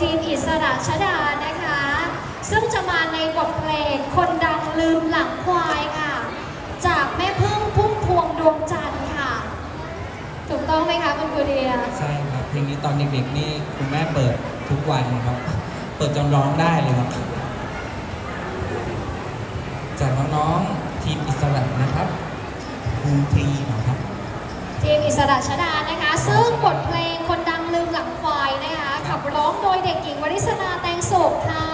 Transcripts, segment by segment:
ทีมอิสระชดานะคะ ซึ่งจะมาในบทเพลงคนดังลืมหลังควายค่ะ จากแม่พึ่งพุ่มพวงดวงจันทร์ค่ะ ถูกต้องไหมคะคุณครูเดียใช่ครับเพลงนี้ตอนเด็กๆนี่คุณแม่เปิดทุกวันครับ เปิดจนร้องได้เลยครับ จากน้องๆทีมอิสระนะครับคุณทีมครับทีมอิสระชดานะคะ ซึ่งบทเพลงคน ร้องโดยเด็กหญิงวริศนาแตงโศกค่ะ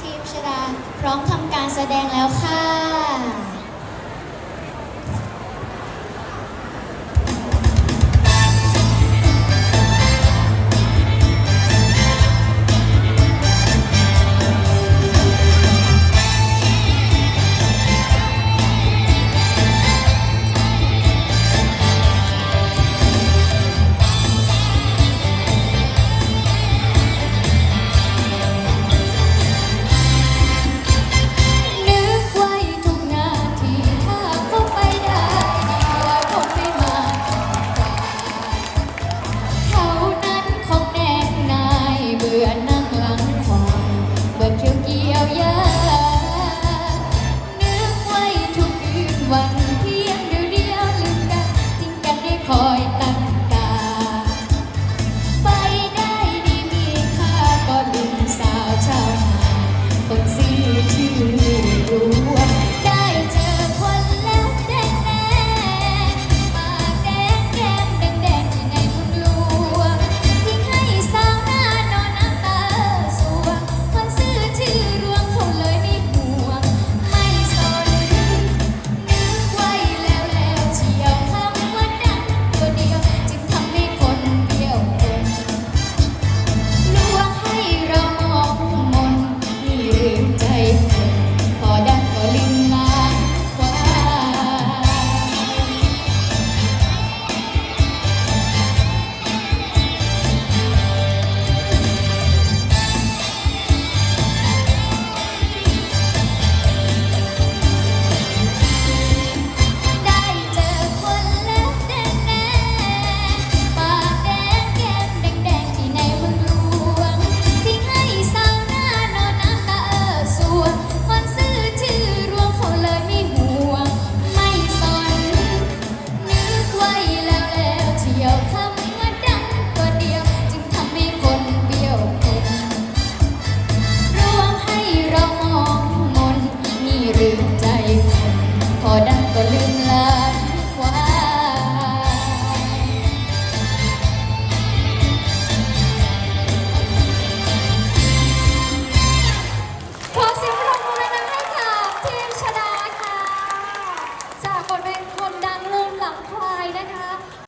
ทีมชดาพร้อมทำการแสดงแล้วค่ะ tonight.